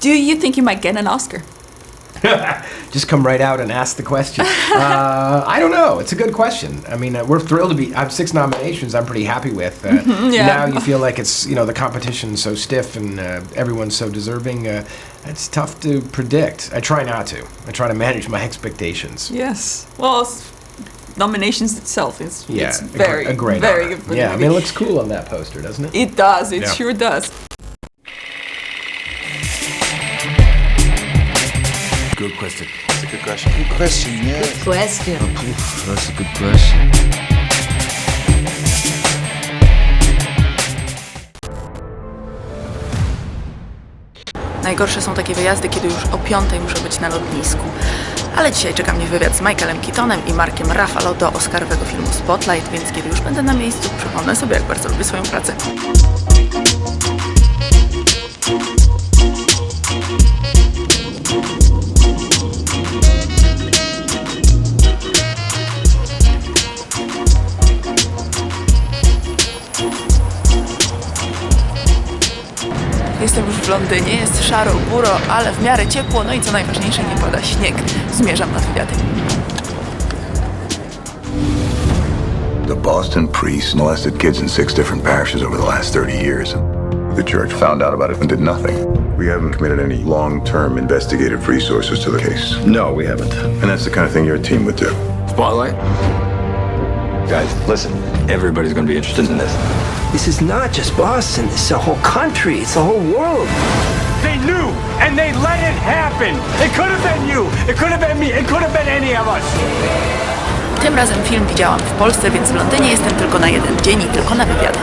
Do you think you might get an Oscar? Just come right out and ask the question. uh, I don't know. It's a good question. I mean, uh, we're thrilled to be. I have six nominations. I'm pretty happy with. Uh, yeah. Now you feel like it's you know the competition's so stiff and uh, everyone's so deserving. Uh, it's tough to predict. I try not to. I try to manage my expectations. Yes. Well, nominations itself is Yeah, it's a very a great very honor. good Yeah, I mean, it looks cool on that poster, doesn't it? It does. It Yeah. sure does. Good question. That's a good question. Good question, yeah. Question. That's a good question. Najgorsze są takie wyjazdy, kiedy już o piątej muszę być na lotnisku. Ale dzisiaj czeka mnie wywiad z Michaelem Keatonem i Markiem Ruffalo do Oscarowego filmu Spotlight, więc kiedy już będę na miejscu, przypomnę sobie, jak bardzo lubię swoją pracę. Jestem już w Londynie, jest szaro, buro, ale w miarę ciepło, no i co najważniejsze, nie pada śnieg. Zmierzam na wywiady. The Boston priest molested kids in six different parishes over the last 30 years. The church found out about it and did nothing. We haven't committed any long-term investigative resources to the case. No, we haven't. And that's the kind of thing your team would do. Spotlight? Guys, listen. Everybody's gonna be interested in this. This is not just Boston. This is a whole country. It's the whole world. They knew, and they let it happen. It could have been you. It could have been me. It could have been any of us. Tym razem film widziałam w Polsce, więc w Londynie jestem tylko na jeden dzień i tylko na wywiady.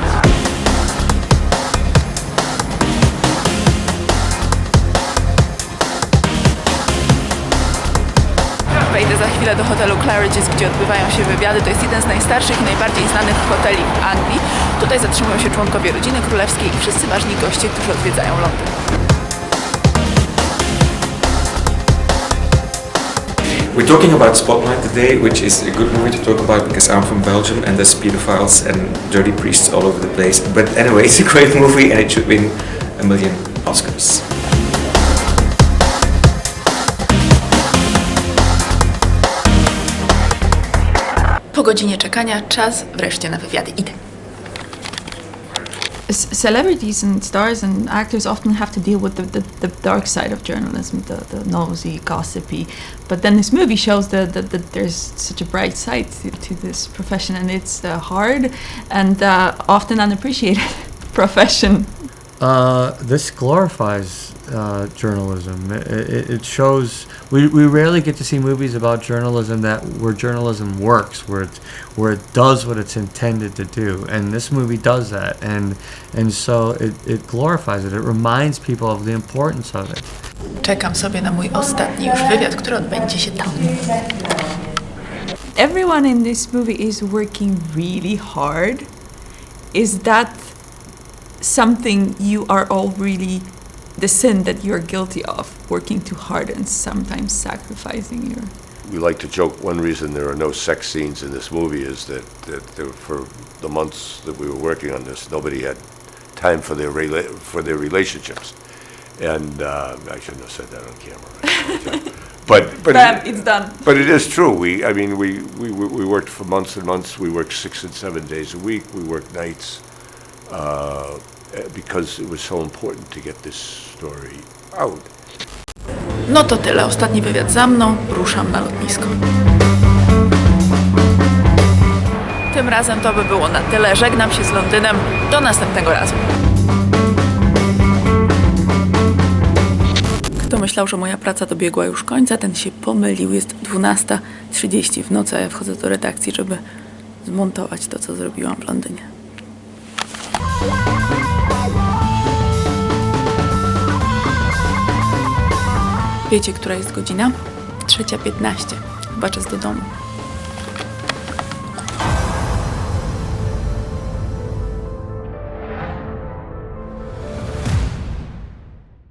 Za chwilę do hotelu Claridge's, gdzie odbywają się wywiady. To jest jeden z najstarszych i najbardziej znanych hoteli w Anglii. Tutaj zatrzymują się członkowie rodziny królewskiej i wszyscy ważni goście, którzy odwiedzają Londyn. We're talking about Spotlight today, which is a good movie to talk about because I'm from Belgium and there's pedophiles and dirty priests all over the place. But anyway, it's a great movie and it should win a million Oscars. Godzinie czekania czas wreszcie na wywiady. Idę. Celebrities and stars and actors often have to deal with the, the, the dark side of journalism, the, the nosy, gossipy. But then this movie shows that, that, that there's such a bright side to, to this profession, and it's a hard and uh, often unappreciated profession. Uh, this glorifies uh, journalism. It, it, it shows we, we rarely get to see movies about journalism that where journalism works, where it where it does what it's intended to do, and this movie does that, and and so it, it glorifies it. It reminds people of the importance of it. Czekam sobie na mój ostatni już wywiad, który odbędzie się tam. Everyone in this movie is working really hard. Is that something you are all really the sin that you're guilty of working too hard and sometimes sacrificing your We like to joke, one reason there are no sex scenes in this movie is that, that for the months that we were working on this, nobody had time for their, rela- for their relationships. And uh, I shouldn't have said that on camera. But, but, Bam, it, it's done. but it is true. We, I mean, we, we, we worked for months and months. We worked six and seven days a week. We worked nights uh, because it was so important to get this story out. No to tyle. Ostatni wywiad za mną. Ruszam na lotnisko. Tym razem to by było na tyle. Żegnam się z Londynem. Do następnego razu. Kto myślał, że moja praca dobiegła już końca, ten się pomylił. Jest 12.30 w nocy, a ja wchodzę do redakcji, żeby zmontować to, co zrobiłam w Londynie. Wiecie, która jest godzina? 3.15. Chyba czas do domu.